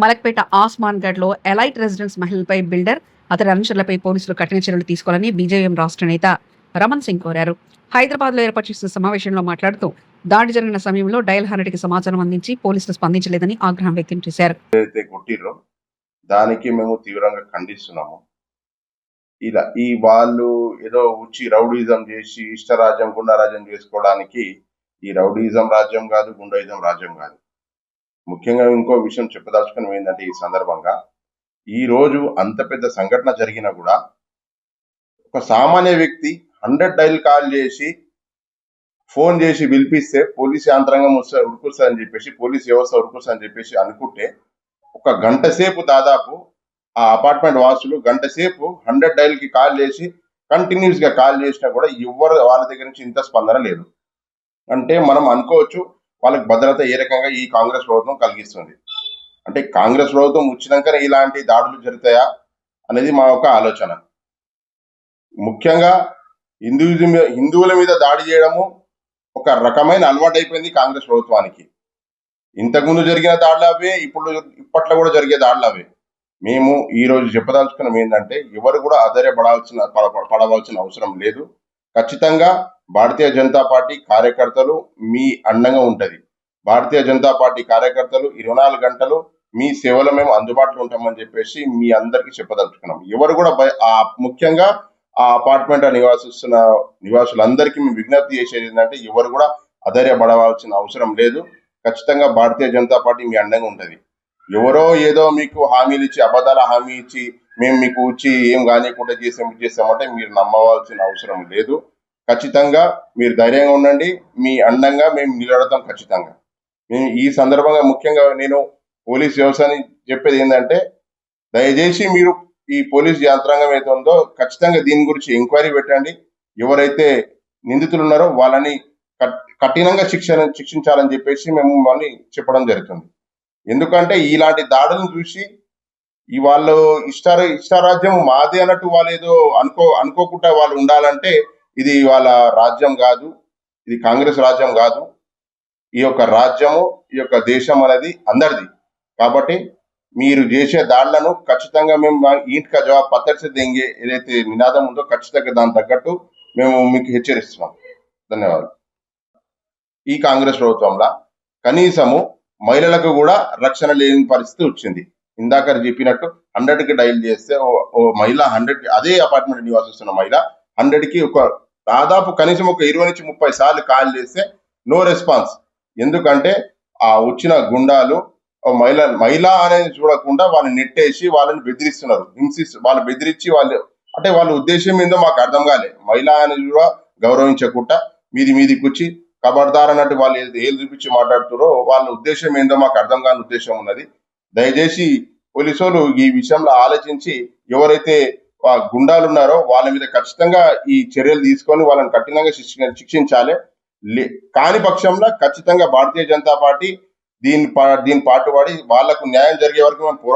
మలక్పేట ఆస్మాన్ గఢ్లో elite residence మహిళలపై బిల్డర్ అతడి అనుచరులపై పోలీసులు కఠిన చర్యలు తీసుకోవాలని బీజేఎం రాష్ట్ర నేత రమణ్ సింగ్ కోరారు. హైదరాబాద్లో ఏర్పాటు చేసిన సమావేశంలో మాట్లాడుతూ దాడి జరిగిన సమయంలో డయల్ హండ్రెడ్కి సమాచారం అందించి పోలీసులు స్పందించలేదని ఆగ్రహం వ్యక్తం చేశారు. దానికి మేము తీవ్రంగా ఖండిస్తున్నాము. ఇలా ఈ వాళ్ళు ఏదో వచ్చి రౌడీజం చేసి ఇష్టరాజ్యం గుండారాజ్యం చేసుకోవడానికి ఈ రౌడీజం రాజ్యం కాదు గుండాయిజం రాజ్యం కాదు. ముఖ్యంగా ఇంకో విషయం చెప్పదలుచుకుని ఏంటంటే ఈ సందర్భంగా ఈ రోజు అంత పెద్ద సంఘటన జరిగినా కూడా ఒక సామాన్య వ్యక్తి హండ్రెడ్ డైల్ కాల్ చేసి ఫోన్ చేసి పిలిపిస్తే పోలీస్ యాంత్రాంగం వస్తే ఉరుకుస్తుందని చెప్పేసి పోలీస్ వ్యవస్థ ఉరుకుస్తుందని చెప్పేసి అనుకుంటే ఒక గంట సేపు దాదాపు ఆ అపార్ట్మెంట్ వాసులు గంట సేపు హండ్రెడ్ డైల్కి కాల్ చేసి కంటిన్యూస్గా కాల్ చేసినా కూడా ఎవరు వాళ్ళ దగ్గర నుంచి ఇంత స్పందన లేదు. అంటే మనం అనుకోవచ్చు వాళ్ళకి భద్రత ఏ రకంగా ఈ కాంగ్రెస్ ప్రభుత్వం కలిగిస్తుంది? అంటే కాంగ్రెస్ ప్రభుత్వం వచ్చినాకనే ఇలాంటి దాడులు జరుగుతాయా అనేది మా యొక్క ఆలోచన. ముఖ్యంగా హిందూయిజం మీద- హిందువుల మీద దాడి చేయడము ఒక రకమైన అలవాటు అయిపోయింది కాంగ్రెస్ ప్రభుత్వానికి. ఇంతకుముందు జరిగిన దాడులు అవే ఇప్పుడు ఇప్పట్లో కూడా జరిగే దాడులు అవే. మేము ఈ రోజు చెప్పదలుచుకున్నాం ఏంటంటే ఎవరు కూడా ఆధారపడాల్సిన పడవలసిన అవసరం లేదు. ఖచ్చితంగా భారతీయ జనతా పార్టీ కార్యకర్తలు మీ అండంగా ఉంటది. భారతీయ జనతా పార్టీ కార్యకర్తలు ఇరవై నాలుగు గంటలు మీ సేవలో మేము అందుబాటులో ఉంటామని చెప్పేసి మీ అందరికీ చెప్పదలుచుకున్నాం. ఎవరు కూడా ముఖ్యంగా ఆ అపార్ట్మెంట్ నివాసిస్తున్న నివాసులందరికీ మేము విజ్ఞప్తి చేసేది ఏంటంటే ఎవరు కూడా అధైర్యపడవలసిన అవసరం లేదు. ఖచ్చితంగా భారతీయ జనతా పార్టీ మీ అండంగా ఉంటుంది. ఎవరో ఏదో మీకు హామీలు ఇచ్చి అబద్ధాల హామీ ఇచ్చి మేము మీకు వచ్చి ఏం కానీ చేసాం ఇది చేసామంటే మీరు నమ్మవలసిన అవసరం లేదు. ఖచ్చితంగా మీరు ధైర్యంగా ఉండండి. మీ అండంగా మేము నిలబడతాం ఖచ్చితంగా. నేను ఈ సందర్భంగా ముఖ్యంగా నేను పోలీస్ వ్యవస్థని చెప్పేది ఏంటంటే దయచేసి మీరు ఈ పోలీస్ యంత్రాంగం ఏదైతే ఉందో ఖచ్చితంగా దీని గురించి ఎంక్వైరీ పెట్టండి. ఎవరైతే నిందితులు ఉన్నారో వాళ్ళని కట్- కఠినంగా శిక్షణ శిక్షించాలని చెప్పేసి మేము మళ్ళీ చెప్పడం జరుగుతుంది. ఎందుకంటే ఇలాంటి దాడులను చూసి ఈ వాళ్ళు ఇష్ట ఇష్టారాజ్యం మాదే అన్నట్టు వాళ్ళు ఏదో అనుకో అనుకోకుండా వాళ్ళు ఉండాలంటే ఇది వాళ్ళ రాజ్యం కాదు ఇది కాంగ్రెస్ రాజ్యం కాదు. ఈ యొక్క రాజ్యము ఈ యొక్క దేశం అనేది అందరిది. కాబట్టి మీరు చేసే దాడులను ఖచ్చితంగా మేము ఈంట్కా జవాబ్ పత్తర్సే దెంగే ఏదైతే నినాదం ఉందో ఖచ్చితంగా దాని తగ్గట్టు మేము మీకు హెచ్చరిస్తున్నాం. ధన్యవాదాలు. ఈ కాంగ్రెస్ ప్రభుత్వంలో కనీసము మహిళలకు కూడా రక్షణ లేని పరిస్థితి వచ్చింది. ఇందాక చెప్పినట్టు హండ్రెడ్కి డైల్ చేస్తే ఓ- మహిళ హండ్రెడ్ అదే అపార్ట్మెంట్ నివాసిస్తున్న మహిళ హండ్రెడ్కి ఒక దాదాపు కనీసం ఒక ఇరవై నుంచి ముప్పై సార్లు కాల్ చేస్తే నో రెస్పాన్స్ ఎందుకంటే ఆ వచ్చిన గుండాలు మహిళ మహిళ అనేది చూడకుండా వాళ్ళని నెట్టేసి వాళ్ళని బెదిరిస్తున్నారు. హింసిస్తు వాళ్ళు బెదిరించి వాళ్ళు అంటే వాళ్ళ ఉద్దేశం ఏందో మాకు అర్థం కాలే మహిళ అనేది కూడా గౌరవించకుండా మీది మీదికి వచ్చి కబర్దార్ అన్నట్టు వాళ్ళు ఏది చూపించి మాట్లాడుతారో వాళ్ళ ఉద్దేశం ఏందో మాకు అర్థం కాని ఉద్దేశం ఉన్నది. దయచేసి పోలీసు వాళ్ళు ఈ విషయంలో ఆలోచించి ఎవరైతే గుండాలు ఉన్నారో వాళ్ళ మీద ఖచ్చితంగా ఈ చర్యలు తీసుకొని వాళ్ళని కఠినంగా శిక్ష- శిక్షించాలి. లే- కాని పక్షంలో ఖచ్చితంగా భారతీయ జనతా పార్టీ దీని పా- దీని పాటుపడి వాళ్ళకు న్యాయం జరిగే వరకు మనం